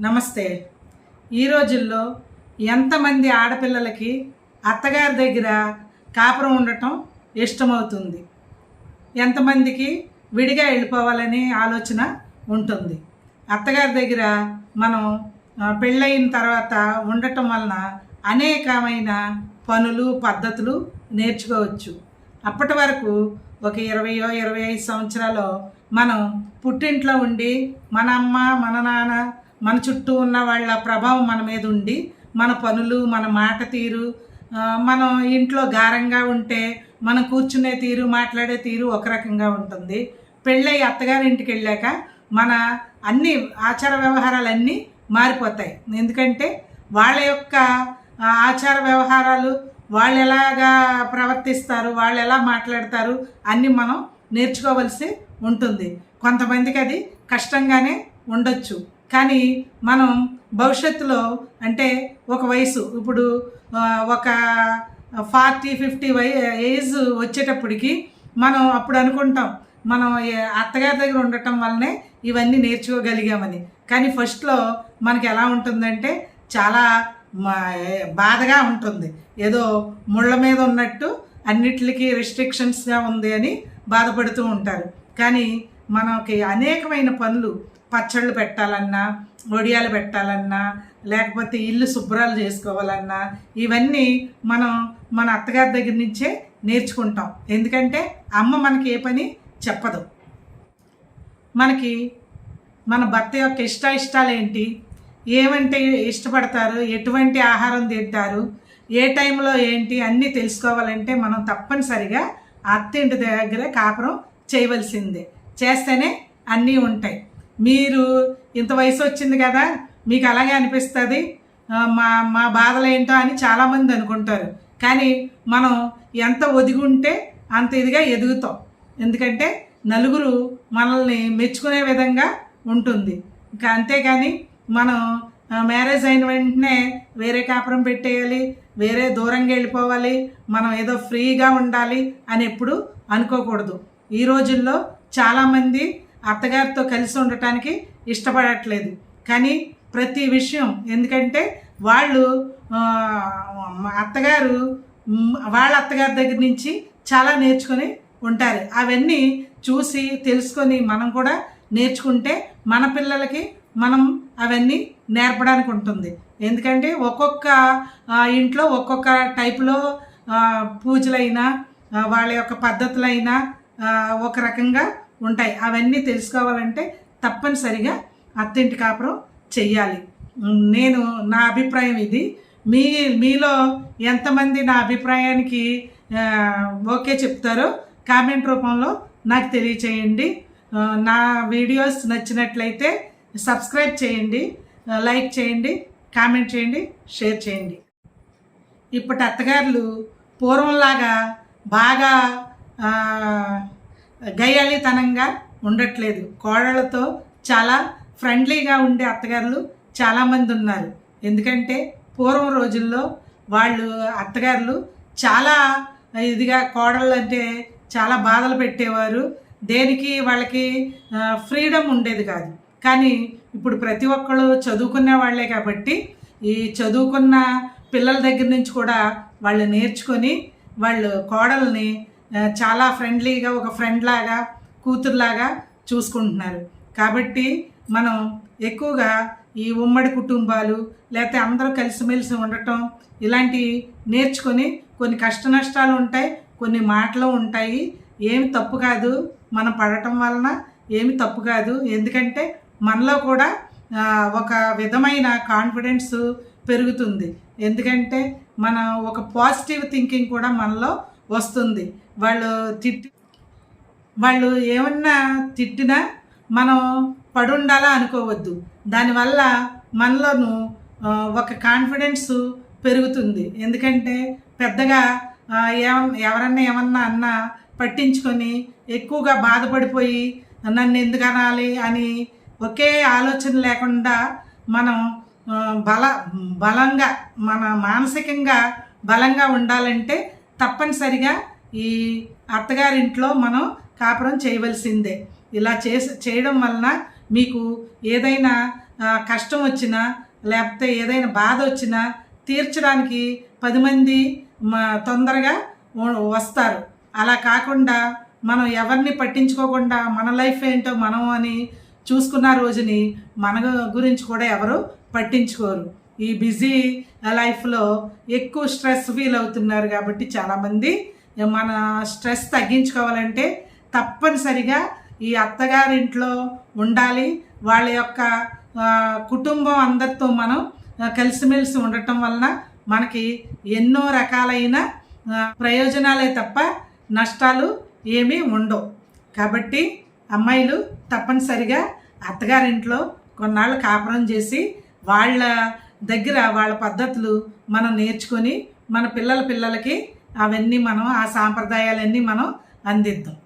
నమస్తే. ఈ రోజుల్లో ఎంతమంది ఆడపిల్లలకి అత్తగారి దగ్గర కాపురం ఉండటం ఇష్టమవుతుంది? ఎంతమందికి విడిగా వెళ్ళిపోవాలని ఆలోచన ఉంటుంది? అత్తగారి దగ్గర మనం పెళ్ళయిన తర్వాత ఉండటం వలన అనేకమైన పనులు పద్ధతులు నేర్చుకోవచ్చు. అప్పటి వరకు ఒక ఇరవయో ఇరవై ఐదు సంవత్సరాలు మనం పుట్టింట్లో ఉండి మన అమ్మ మన నాన్న మన చుట్టూ ఉన్న వాళ్ళ ప్రభావం మన మీద ఉండి మన పనులు మన మాట తీరు మనం ఇంట్లో గారంగా ఉంటే మనం కూర్చునే తీరు మాట్లాడే తీరు ఒక రకంగా ఉంటుంది. పెళ్ళై అత్తగారింటికి వెళ్ళాక మన అన్ని ఆచార వ్యవహారాలన్నీ మారిపోతాయి. ఎందుకంటే వాళ్ళ యొక్క ఆచార వ్యవహారాలు వాళ్ళు ఎలాగా ప్రవర్తిస్తారు వాళ్ళు ఎలా మాట్లాడతారు అన్నీ మనం నేర్చుకోవలసి ఉంటుంది. కొంతమందికి అది కష్టంగానే ఉండొచ్చు. కానీ మనం భవిష్యత్తులో అంటే ఒక వయసు ఇప్పుడు ఒక ఫార్టీ ఫిఫ్టీ వై ఏజ్ వచ్చేటప్పటికి మనం అప్పుడు అనుకుంటాం మనం అత్తగారి దగ్గర ఉండటం వల్లనే ఇవన్నీ నేర్చుకోగలిగామని. కానీ ఫస్ట్లో మనకి ఎలా ఉంటుందంటే చాలా మా- బాధగా ఉంటుంది. ఏదో ముళ్ళ మీద ఉన్నట్టు అన్నిటికీ రెస్ట్రిక్షన్స్గా ఉంది అని బాధపడుతూ ఉంటారు. కానీ మనకి అనేకమైన పనులు పచ్చళ్ళు పెట్టాలన్నా వడియాలు పెట్టాలన్నా లేకపోతే ఇల్లు శుభ్రాలు చేసుకోవాలన్నా ఇవన్నీ మనం మన అత్తగారి దగ్గర నుంచే నేర్చుకుంటాం. ఎందుకంటే అమ్మ మనకి ఏ పని చెప్పదు. మనకి మన భర్త యొక్క ఇష్ట ఇష్టాలు ఏంటి ఏమంటే ఇష్టపడతారు? ఎటువంటి ఆహారం తింటారు? ఏ టైంలో ఏంటి? అన్నీ తెలుసుకోవాలంటే మనం తప్పనిసరిగా అత్తింటి దగ్గర కాపురం చేయవలసిందే. చేస్తేనే అన్నీ ఉంటాయి. మీరు ఇంత వయసు వచ్చింది కదా మీకు అలాగే అనిపిస్తుంది. మా మా బాధలు ఏంటో అని చాలామంది అనుకుంటారు. కానీ మనం ఎంత ఒదిగి ఉంటే అంత ఇదిగా ఎదుగుతాం. ఎందుకంటే నలుగురు మనల్ని మెచ్చుకునే విధంగా ఉంటుంది. ఇంకా అంతేగాని మనం మ్యారేజ్ అయిన వెంటనే వేరే కాపురం పెట్టేయాలి వేరే దూరంగా వెళ్ళిపోవాలి మనం ఏదో ఫ్రీగా ఉండాలి అని ఎప్పుడు అనుకోకూడదు. ఈ రోజుల్లో చాలామంది అత్తగారితో కలిసి ఉండటానికి ఇష్టపడట్లేదు. కానీ ప్రతి విషయం ఎందుకంటే వాళ్ళు అత్తగారు వాళ్ళ అత్తగారి దగ్గర నుంచి చాలా నేర్చుకొని ఉంటారు. అవన్నీ చూసి తెలుసుకొని మనం కూడా నేర్చుకుంటే మన పిల్లలకి మనం అవన్నీ నేర్పడానికి ఉంటుంది. ఎందుకంటే ఒక్కొక్క ఇంట్లో ఒక్కొక్క టైపులో పూజలైనా వాళ్ళ యొక్క పద్ధతులైనా ఒక రకంగా ఉంటాయి. అవన్నీ తెలుసుకోవాలంటే తప్పనిసరిగా అత్తింటి కాపురం చెయ్యాలి. నేను నా అభిప్రాయం ఇది. మీ మీలో ఎంతమంది నా అభిప్రాయానికి ఓకే చెప్తారో కామెంట్ రూపంలో నాకు తెలియచేయండి. నా వీడియోస్ నచ్చినట్లయితే సబ్స్క్రైబ్ చేయండి లైక్ చేయండి కామెంట్ చేయండి షేర్ చేయండి. ఇప్పటి అత్తగారులు పూర్వంలాగా బాగా గయాలితనంగా ఉండట్లేదు. కోడళ్ళతో చాలా ఫ్రెండ్లీగా ఉండే అత్తగారులు చాలామంది ఉన్నారు. ఎందుకంటే పూర్వం రోజుల్లో వాళ్ళు అత్తగారులు చాలా ఇదిగా కోడళ్ళు అంటే చాలా బాధలు పెట్టేవారు. దేనికి వాళ్ళకి ఫ్రీడమ్ ఉండేది కాదు. కానీ ఇప్పుడు ప్రతి ఒక్కళ్ళు చదువుకునే వాళ్ళే కాబట్టి ఈ చదువుకున్న పిల్లల దగ్గర నుంచి కూడా వాళ్ళు నేర్చుకొని వాళ్ళు కోడల్ని చాలా ఫ్రెండ్లీగా ఒక ఫ్రెండ్ లాగా కూతురులాగా చూసుకుంటున్నారు. కాబట్టి మనం ఎక్కువగా ఈ ఉమ్మడి కుటుంబాలు లేకపోతే అందరూ కలిసిమెలిసి ఉండటం ఇలాంటివి నేర్చుకొని కొన్ని కష్ట నష్టాలు ఉంటాయి కొన్ని మాటలు ఉంటాయి. ఏమి తప్పు కాదు మనం పడటం వలన ఏమి తప్పు కాదు. ఎందుకంటే మనలో కూడా ఒక విధమైన కాన్ఫిడెన్స్ పెరుగుతుంది. ఎందుకంటే మన ఒక పాజిటివ్ థింకింగ్ కూడా మనలో వస్తుంది. వాళ్ళు తిట్టి వాళ్ళు ఏమన్నా తిట్టినా మనం పడుండాలా అనుకోవద్దు. దానివల్ల మనలోను ఒక కాన్ఫిడెన్స్ పెరుగుతుంది. ఎందుకంటే పెద్దగా ఏమ ఎవరన్నా ఏమన్నా అన్నా పట్టించుకొని ఎక్కువగా బాధపడిపోయి నన్ను ఎందుకు అనాలి అని ఒకే ఆలోచన లేకుండా మనం బల బలంగా మన మానసికంగా బలంగా ఉండాలంటే తప్పనిసరిగా ఈ అత్తగారింట్లో మనం కాపురం చేయవలసిందే. ఇలా చేసి చేయడం వలన మీకు ఏదైనా కష్టం వచ్చినా లేకపోతే ఏదైనా బాధ వచ్చినా తీర్చడానికి పది మంది తొందరగా వస్తారు. అలా కాకుండా మనం ఎవరిని పట్టించుకోకుండా మన లైఫ్ ఏంటో మనం అని చూసుకున్న రోజుని మన గురించి కూడా ఎవరు పట్టించుకోరు. ఈ బిజీ లైఫ్లో ఎక్కువ స్ట్రెస్ ఫీల్ అవుతున్నారు కాబట్టి చాలామంది మన స్ట్రెస్ తగ్గించుకోవాలంటే తప్పనిసరిగా ఈ అత్తగారింట్లో ఉండాలి. వాళ్ళ యొక్క కుటుంబం అందరితో మనం కలిసిమెలిసి ఉండటం వలన మనకి ఎన్నో రకాలైన ప్రయోజనాలే తప్ప నష్టాలు ఏమీ ఉండవు. కాబట్టి అమ్మాయిలు తప్పనిసరిగా అత్తగారింట్లో కొన్నాళ్ళు కాపురం చేసి వాళ్ళ దగ్గర వాళ్ళ పద్ధతులు మనం నేర్చుకొని మన పిల్లల పిల్లలకి అవన్నీ మనం ఆ సాంప్రదాయాలన్నీ మనం అందిద్దాం.